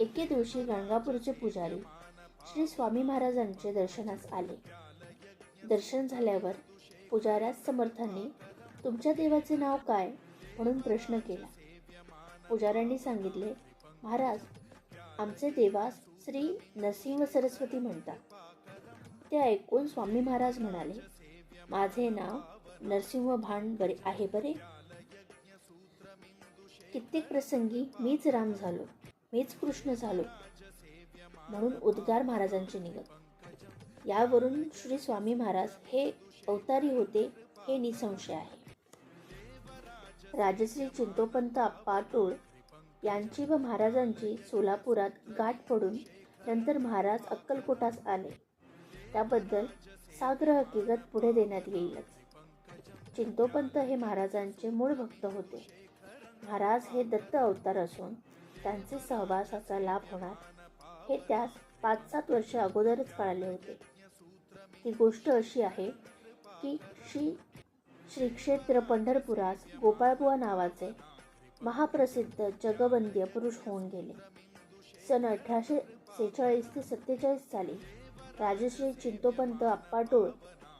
एके दिवशी गंगापूरचे पुजारी श्री स्वामी महाराजांचे दर्शनास आले. दर्शन झाल्यावर पुजाऱ्यास समर्थांनी तुमच्या देवाचे नाव काय? म्हणून प्रश्न केला. पुजाऱ्यांनी सांगितले महाराज आमचे देवास श्री नरसिंह सरस्वती म्हणतात. ते ऐकून स्वामी महाराज म्हणाले माझे नाव नरसिंह भान बरे आहे बरे? कित्येक प्रसंगी मीच राम झालो. मीच कृष्ण झालो. म्हणून उद्गार महाराजांचे निघत यावरून श्री स्वामी महाराज हे अवतारी होते हे निसंशय आहे. राजश्री चिंतोपंत आप्पा टोळ यांची व महाराजांची सोलापुरात गाठ पडून नंतर महाराज अक्कलकोटास आले. त्याबद्दल साग्र हकीकत पुढे देण्यात येईलच. चिंतोपंत हे महाराजांचे मूळ भक्त होते. महाराज हे दत्त अवतार असून त्यांचे सहवासाचा लाभ होणार. हे त्यास पाच सात वर्ष अगोदरच कळाले होते. ती गोष्ट अशी आहे की श्री श्री क्षेत्र पंढरपुरास गोपाळबुवा नावाचे महाप्रसिद्ध जगवंद्य पुरुष होऊन गेले. सन अठराशे सेहेचाळीस ते सत्तेचाळीस साली राजश्री चिंतोपंत आप्पाटोळ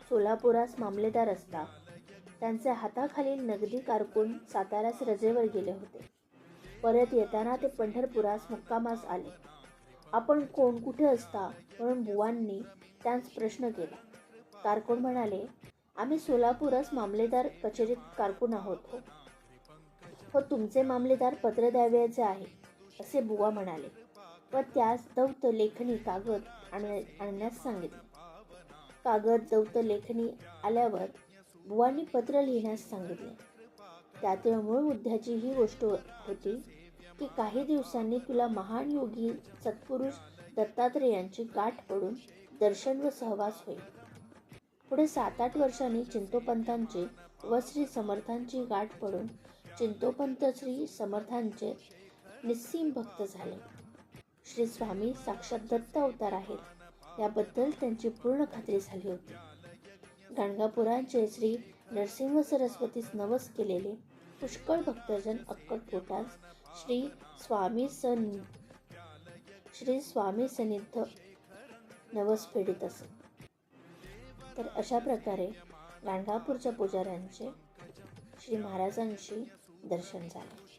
सोलापुरास मामलेदार असता. त्यांच्या हाताखालील नगदी कारकून साताऱ्यास रजेवर गेले होते. परत येताना ते पंढरपुरास मुक्कामास आले. आपण कोण कुठे असता म्हणून बुवांनी त्यांस प्रश्न केला. कारकून म्हणाले आम्ही सोलापुरास मामलेदार कचेरीत कारकून आहोत हो. हो तुमचे मामलेदार पत्र द्यावयाचे आहे असे बुवा म्हणाले. व त्यास दौत लेखणी कागद आणण्यास सांगितले. कागद दौत लेखणी आल्यावर बुवांनी पत्र लिहिण्यास सांगितले. त्यातील मूळ मुद्द्याची ही गोष्ट होती की काही दिवसांनी तुला महान योगी सत्पुरुष दत्तात्रेयांची गाठ पडून दर्शन व सहवास होईल. पुढे सात आठ वर्षांनी चिंतोपंतांची व श्री समर्थांची गाठ पडून चिंतोपंत श्री समर्थांचे निस्सीम भक्त झाले. श्री स्वामी साक्षात दत्त अवतार आहेत. याबद्दल त्यांची पूर्ण खात्री झाली होती. गाणगापुरांचे श्री नरसिंह सरस्वतीस नवस केलेले पुष्कळ भक्तजन अक्कलकोटास श्री स्वामी सन श्री स्वामी सनिध नवस फेडीत असत. तर अशा प्रकारे गाणगापूरच्या पुजाऱ्यांचे श्री महाराजांशी दर्शन झाले.